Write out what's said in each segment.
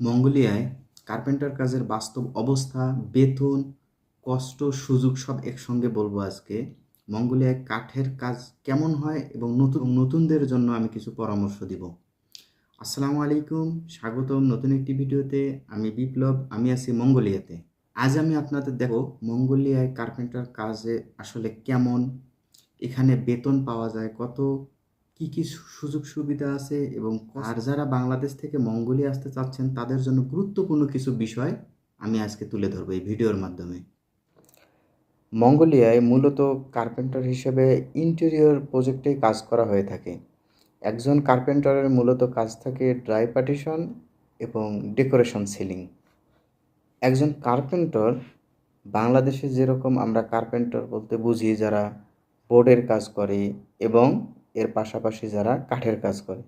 মঙ্গোলিয়ায় carpenter কাজের বাস্তব অবস্থা, বেতন, কষ্ট, সুযোগ সব একসঙ্গে বলব আজকে। মঙ্গোলিয়ায় কাঠের কাজ কেমন হয় এবং নতুন, নতুনদের জন্য আমি কিছু পরামর্শ দিব। আসসালামু আলাইকুম, স্বাগতম নতুন একটি ভিডিওতে। আমি বিপ্লব, আমি আছি মঙ্গোলিয়াতে। আজ আমি আপনাদের দেখো মঙ্গোলিয়ায় কার্পেন্টার কাজে আসলে কেমন, এখানে বেতন পাওয়া যায় কত কি কি সুযোগ সুবিধা আছে এবং আর যারা বাংলাদেশ থেকে মঙ্গোলিয়া আসতে চাচ্ছেন, তাদের জন্য গুরুত্বপূর্ণ কিছু বিষয় আমি আজকে তুলে ধরবো এই ভিডিওর মাধ্যমে। মঙ্গোলিয়ায় মূলত কার্পেন্টার হিসেবে ইন্টেরিয়র প্রজেক্টেই কাজ করা হয়ে থাকে। একজন কার্পেন্টারের মূলত কাজ থাকে ড্রাই পার্টিশন এবং ডেকোরেশন সিলিং। একজন কার্পেন্টর, বাংলাদেশে যেরকম আমরা কার্পেন্টর বলতে বুঝি যারা বোর্ডের কাজ করে এবং এর পাশাপাশি যারা কাঠের কাজ করে।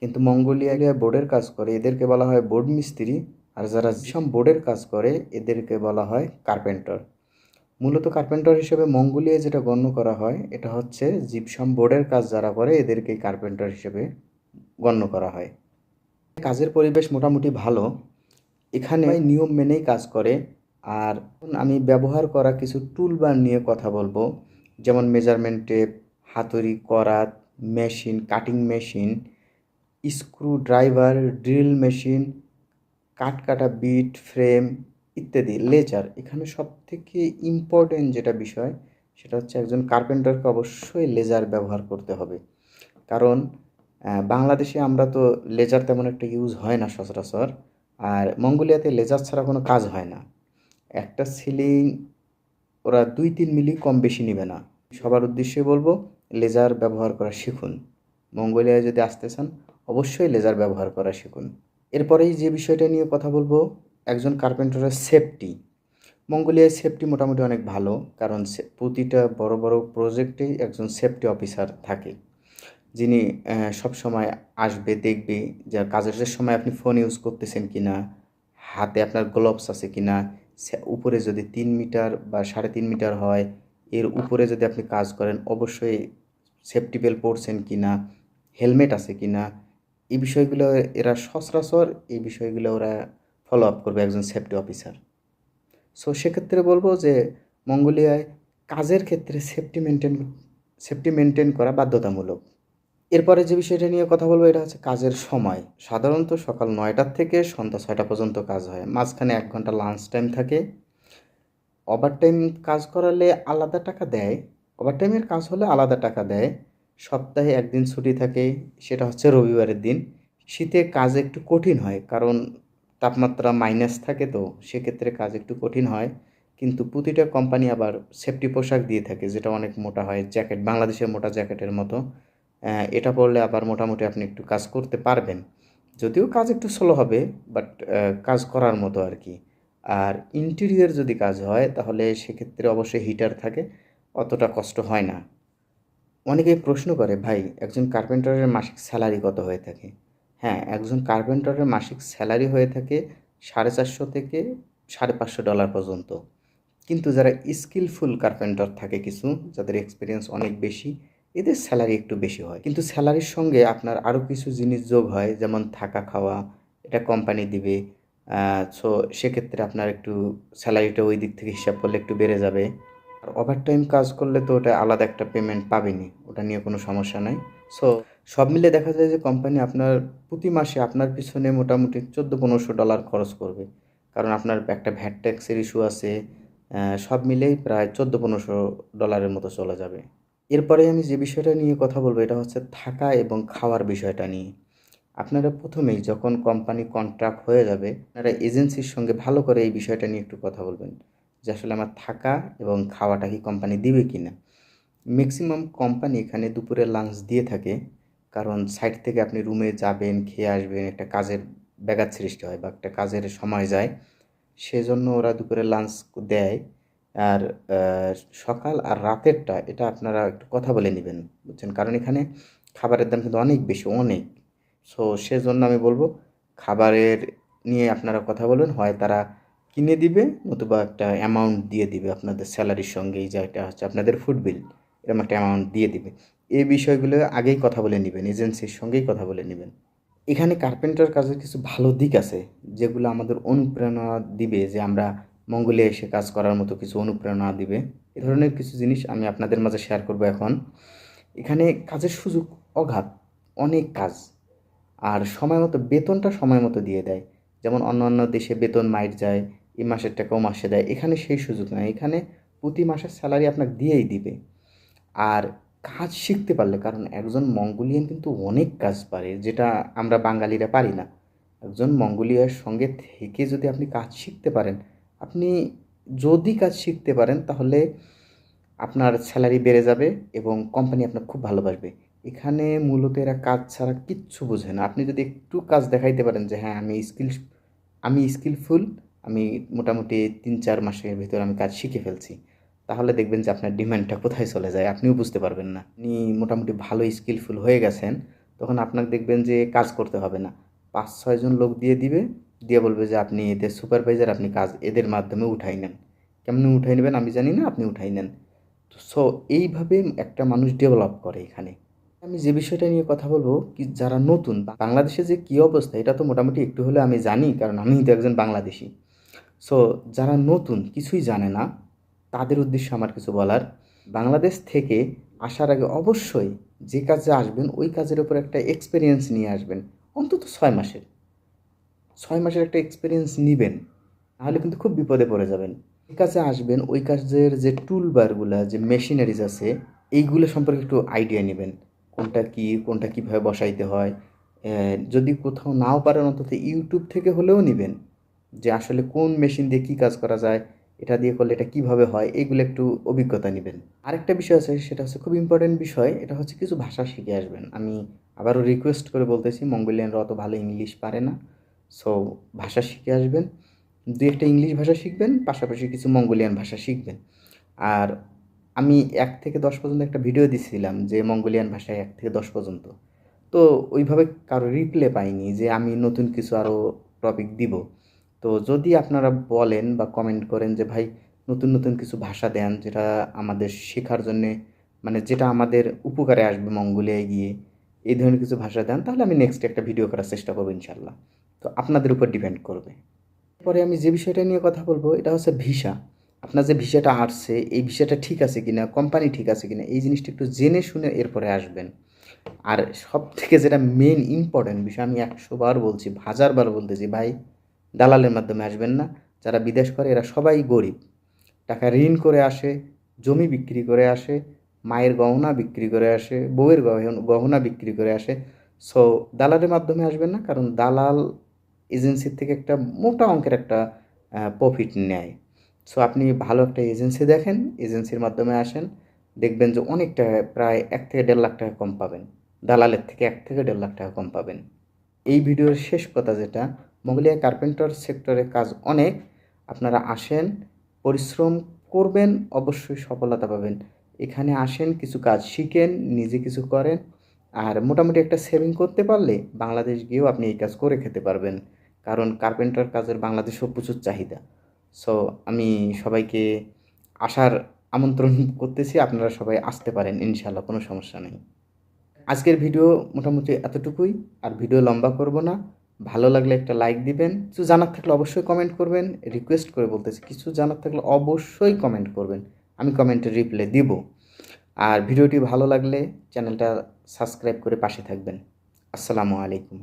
কিন্তু মঙ্গোলিয়ায় বোর্ডের কাজ করে, এদেরকে বলা হয় বোর্ড মিস্ত্রি। আর যারা জিসম বোর্ডের কাজ করে, এদেরকে বলা হয় কার্পেন্টার। মূলত কার্পেন্টার হিসেবে মঙ্গোলিয়ায় যেটা গণ্য করা হয়, এটা হচ্ছে জিপসাম বোর্ডের কাজ যারা করে, এদেরকেই কার্পেন্টার হিসেবে গণ্য করা হয়। কাজের পরিবেশ মোটামুটি ভালো। এখানে নিয়ম মেনেই কাজ করে। আর আমি ব্যবহার করা কিছু টুল টুলবার নিয়ে কথা বলব। যেমন মেজারমেন্ট টেপ হাতুড়ি, করাত machine cutting machine screw driver drill machine cut কাটা বিট ফ্রেম ইত্যাদি লেজার এখানে সব থেকে ইম্পর্টেন্ট যেটা বিষয়, সেটা হচ্ছে একজন কার্পেন্টারকে অবশ্যই লেজার ব্যবহার করতে হবে। কারণ বাংলাদেশে আমরা তো লেজার তেমন একটা ইউজ হয় না সচরাচর, আর মঙ্গোলিয়াতে লেজার ছাড়া কোনো কাজ হয় না। একটা সিলিং ওরা দুই তিন মিলি কম বেশি নেবে না। সবার উদ্দেশ্যে বলব লেজার ব্যবহার করা শিখুন। মঙ্গোলিয়ায় যদি আসতে চান অবশ্যই লেজার ব্যবহার করা শিখুন। এরপরেই যে বিষয়টা নিয়ে কথা বলব একজন কার্পেন্টারের সেফটি মঙ্গোলিয়ায় সেফটি মোটামুটি অনেক ভালো কারণ প্রতিটা বড় বড় প্রজেক্টেই একজন সেফটি অফিসার থাকে। যিনি আহ, সবসময় আসবে দেখবে যে কাজের সময় আপনি ফোন ইউজ করতেছেন কি না হাতে আপনার গ্লোভস আছে কি না উপরে যদি তিন মিটার বা সাড়ে তিন মিটার হয় এর উপরে যদি আপনি কাজ করেন অবশ্যই সেফটি বেল পরছেন কি না হেলমেট আছে কি না এই বিষয়গুলো এরা সচরাচর এই বিষয়গুলো ওরা ফলো আপ করবে একজন সেফটি অফিসার সো সেক্ষেত্রে বলব যে মঙ্গোলিয়ায় কাজের ক্ষেত্রে সেফটি মেনটেন সেফটি মেনটেন করা বাধ্যতামূলক। এরপরে যে বিষয়টা নিয়ে কথা বলব এটা হচ্ছে কাজের সময়। সাধারণত সকাল নয়টার থেকে সন্ধ্যা ছয়টা পর্যন্ত কাজ হয়। মাঝখানে এক ঘণ্টা লাঞ্চ টাইম থাকে। ওভারটাইম কাজ করালে আলাদা টাকা দেয়। ওভারটাইমের কাজ হলে আলাদা টাকা দেয়। সপ্তাহে একদিন ছুটি থাকে, সেটা হচ্ছে রবিবারের দিন। শীতে কাজ একটু কঠিন হয়, কারণ তাপমাত্রা মাইনাস থাকে তো, সেক্ষেত্রে কাজ একটু কঠিন হয়। কিন্তু প্রতিটা কোম্পানি আবার সেফটি পোশাক দিয়ে থাকে, যেটা অনেক মোটা হয় জ্যাকেট বাংলাদেশের মোটা জ্যাকেটের মতো। এটা পরলে আবার মোটামুটি আপনি একটু কাজ করতে পারবেন। যদিও কাজ একটু স্লো হবে বাট কাজ করার মতো আর কি। আর ইন্টেরিয়র যদি কাজ হয়, তাহলে সেক্ষেত্রে অবশ্যই হিটার থাকে, অতটা কষ্ট হয় না। অনেকেই প্রশ্ন করে, ভাই, একজন কার্পেন্টারের মাসিক স্যালারি কত হয়ে থাকে? হ্যাঁ একজন কার্পেন্টারের মাসিক স্যালারি হয়ে থাকে সাড়ে চারশো থেকে সাড়ে পাঁচশো ডলার পর্যন্ত। কিন্তু যারা স্কিলফুল কার্পেন্টার থাকে কিছু, যাদের এক্সপিরিয়েন্স অনেক বেশি, এদের স্যালারি একটু বেশি হয়। কিন্তু স্যালারির সঙ্গে আপনার আরও কিছু জিনিস যোগ হয়, যেমন থাকা খাওয়া, এটা কোম্পানি দিবে সো সেক্ষেত্রে আপনার একটু স্যালারিটা ওই দিক থেকে হিসাব করলে একটু বেড়ে যাবে। আর ওভারটাইম কাজ করলে তো ওটা আলাদা একটা পেমেন্ট পাবেনি ওটা নিয়ে কোনো সমস্যা নাই। সো সব মিলে দেখা যায় যে কোম্পানি আপনার প্রতি মাসে আপনার পিছনে মোটামুটি চোদ্দ পনেরোশো ডলার খরচ করবে। কারণ আপনার একটা ভ্যাট ট্যাক্সের ইস্যু আছে সব মিলেই প্রায় চোদ্দ পনেরোশো ডলারের মতো চলে যাবে। এরপরে আমি যে বিষয়টা নিয়ে কথা বলব, এটা হচ্ছে থাকা এবং খাওয়ার বিষয়টা নিয়ে। আপনারা প্রথমেই যখন কোম্পানি কন্ট্রাক্ট হয়ে যাবে, আপনারা এজেন্সির সঙ্গে ভালো করে এই বিষয়টা নিয়ে একটু কথা বলবেন যে আসলে আমার থাকা এবং খাওয়াটা কি কোম্পানি দিবে কি না ম্যাক্সিমাম কোম্পানি এখানে দুপুরে লাঞ্চ দিয়ে থাকে, কারণ সাইড থেকে আপনি রুমে যাবেন, খেয়ে আসবেন, একটা কাজের ব্যাঘাত সৃষ্টি হয় বা একটা কাজের সময় যায়, সেজন্য ওরা দুপুরে লাঞ্চ দেয়। আর সকাল আর রাতেরটা, এটা আপনারা একটু কথা বলে নেবেন, বুঝছেন? কারণ এখানে খাবারের দাম কিন্তু অনেক বেশি, অনেক। সো সেজন্য আমি বলব খাবারের নিয়ে আপনারা কথা বলবেন, হয় তারা কিনে দিবে নতুবা একটা অ্যামাউন্ট দিয়ে দিবে আপনাদের স্যালারির সঙ্গে, এই এটা হচ্ছে আপনাদের ফুড বিল এরকম একটা অ্যামাউন্ট দিয়ে দিবে। এই বিষয়গুলো আগেই কথা বলে নেবেন এজেন্সির সঙ্গেই কথা বলে নেবেন। এখানে কার্পেন্টার কাজের কিছু ভালো দিক আছে, যেগুলো আমাদের অনুপ্রেরণা দিবে, যে আমরা মঙ্গলে এসে কাজ করার মতো কিছু অনুপ্রেরণা দিবে। এ ধরনের কিছু জিনিস আমি আপনাদের মাঝে শেয়ার করব এখন। এখানে কাজের সুযোগ অগাধ অনেক কাজ। আর সময় মতো, বেতনটা সময় মতো দিয়ে দেয়। যেমন অন্য অন্য দেশে বেতন মাইট যায় এই মাসের টাকা ও মাসে দেয়, এখানে সেই সুযোগ নয় এখানে প্রতি মাসের স্যালারি আপনাকে দিয়েই দিবে। আর কাজ শিখতে পারলে, কারণ একজন মঙ্গোলিয়ান কিন্তু অনেক কাজ পারে, যেটা আমরা বাঙালিরা পারি না। একজন মঙ্গোলিয়ার সঙ্গে থেকে যদি আপনি কাজ শিখতে পারেন, আপনি যদি কাজ শিখতে পারেন, তাহলে আপনার স্যালারি বেড়ে যাবে এবং কোম্পানি আপনার খুব ভালোবাসবে। এখানে মূলত এরা কাজ ছাড়া কিচ্ছু বোঝে না। আপনি যদি একটু কাজ দেখাইতে পারেন যে হ্যাঁ আমি স্কিল, আমি স্কিলফুল, আমি মোটামুটি তিন চার মাসের ভিতর আমি কাজ শিখে ফেলছি। তাহলে দেখবেন যে আপনার ডিমান্ডটা কোথায় চলে যায়, আপনিও বুঝতে পারবেন না। আপনি মোটামুটি ভালো স্কিলফুল হয়ে গেছেন, তখন আপনাকে দেখবেন যে কাজ করতে হবে না। পাঁচ ছয়জন লোক দিয়ে দিবে, দিয়ে বলবে যে, আপনি এদের সুপারভাইজার, আপনি কাজ এদের মাধ্যমে উঠাই নেন। কেমনি উঠাই নেবেন আমি জানি না, আপনি উঠাই নেন। তো সো এইভাবে একটা মানুষ ডেভেলপ করে এখানে। আমি যে বিষয়টা নিয়ে কথা বলব, কি যারা নতুন বাংলাদেশে যে কী অবস্থা, এটা তো মোটামুটি একটু হলে আমি জানি, কারণ আমি তো একজন বাংলাদেশি। সো যারা নতুন, কিছুই জানে না, তাদের উদ্দেশ্যে আমার কিছু বলার। বাংলাদেশ থেকে আসার আগে অবশ্যই যে কাজে আসবেন, ওই কাজের উপর একটা এক্সপিরিয়েন্স নিয়ে আসবেন, অন্তত ছয় মাসের। ছয় মাসের একটা এক্সপিরিয়েন্স নেবেন, তাহলে কিন্তু খুব বিপদে পড়ে যাবেন। এই কাজে আসবেন, ওই কাজের যে টুলবারগুলো যে মেশিনারিজ আছে, এইগুলো সম্পর্কে একটু আইডিয়া নেবেন। কোনটা কী, কোনটা কীভাবে বসাইতে হয় যদি কোথাও নাও পারেন অন্তত ইউটিউব থেকে হলেও নেবেন যে আসলে কোন মেশিন দিয়ে কী কাজ করা যায়, এটা দিয়ে করলে এটা কীভাবে হয়, এগুলো একটু অভিজ্ঞতা নেবেন। আরেকটা বিষয় আছে, সেটা হচ্ছে খুব ইম্পর্টেন্ট বিষয়, এটা হচ্ছে কিছু ভাষা শিখে আসবেন। আমি আবারও রিকোয়েস্ট করে বলতেছি, মঙ্গোলিয়ানরা অত ভালো ইংলিশ পারে না সো ভাষা শিখে আসবেন। দু একটা ইংলিশ ভাষা শিখবেন, পাশাপাশি কিছু মঙ্গোলিয়ান ভাষা শিখবেন। আর আমি এক থেকে দশ পর্যন্ত একটা ভিডিও দিছিলাম যে মঙ্গোলিয়ান ভাষায় এক থেকে দশ পর্যন্ত। তো ওইভাবে কারও রিপ্লে পাইনি যে আমি নতুন কিছু আরও টপিক দিব। তো যদি আপনারা বলেন বা কমেন্ট করেন যে, ভাই, নতুন নতুন কিছু ভাষা দেন যেটা আমাদের শেখার জন্যে মানে যেটা আমাদের উপকারে আসবে মঙ্গোলিয়ায় গিয়ে, এই ধরনের কিছু ভাষা দেন, তাহলে আমি নেক্সট একটা ভিডিও করার চেষ্টা করব ইনশাল্লাহ তো আপনাদের উপর ডিপেন্ড করবে। পরে আমি যে বিষয়টা নিয়ে কথা বলব, এটা হচ্ছে ভিসা আপনার যে ভিসাটা আসছে, এই ভিসাটা ঠিক আছে কিনা কোম্পানি ঠিক আছে কিনা, এই জিনিসটা একটু জেনে শুনে এরপরে আসবেন। আর সব থেকে যেটা মেন ইম্পর্ট্যান্ট বিষয়, আমি একশো বার বলছি, হাজারবার বলতেছি ভাই, দালালের মাধ্যমে আসবেন না। যারা বিদেশ করে, এরা সবাই গরিব। টাকা ঋণ করে আসে, জমি বিক্রি করে আসে, মায়ের গহনা বিক্রি করে আসে, বউয়ের গহনা বিক্রি করে আসে। সো দালালের মাধ্যমে আসবেন না, কারণ দালাল এজেন্সির থেকে একটা মোটা অঙ্কের একটা প্রফিট নেয়। সো আপনি ভালো একটা এজেন্সি দেখেন এজেন্সির মাধ্যমে আসেন, দেখবেন যে অনেকটা প্রায় এক থেকে দেড় লাখ টাকা কম পাবেন। দালালের থেকে এক থেকে দেড় লাখ টাকা কম পাবেন। এই ভিডিওর শেষ কথা যেটা মঙ্গলিয়া কার্পেন্টার সেক্টরে কাজ অনেক। আপনারা আসেন, পরিশ্রম করবেন, অবশ্যই সফলতা পাবেন। এখানে আসেন, কিছু কাজ শিখেন, নিজে কিছু করেন। আর মোটামুটি একটা সেভিং করতে পারলে বাংলাদেশ গিয়েও আপনি এই কাজ করে খেতে পারবেন। কারণ কার্পেন্টার কাজের বাংলাদেশেও প্রচুর চাহিদা। সো আমি সবাইকে আসার আমন্ত্রণ করতেছি, আপনারা সবাই আসতে পারেন ইনশাল্লাহ কোনো সমস্যা নেই। আজকের ভিডিও মোটামুটি এতটুকুই, আর ভিডিও লম্বা করব না। ভালো লাগলে একটা লাইক দিবেন। কিছু জানার থাকলে অবশ্যই কমেন্ট করবেন। রিকোয়েস্ট করে বলতেছি, কিছু জানার থাকলে অবশ্যই কমেন্ট করবেন। আমি কমেন্টে রিপ্লাই দিব। আর ভিডিওটি ভালো লাগলে চ্যানেলটা সাবস্ক্রাইব করে পাশে থাকবেন। আসসালামু আলাইকুম।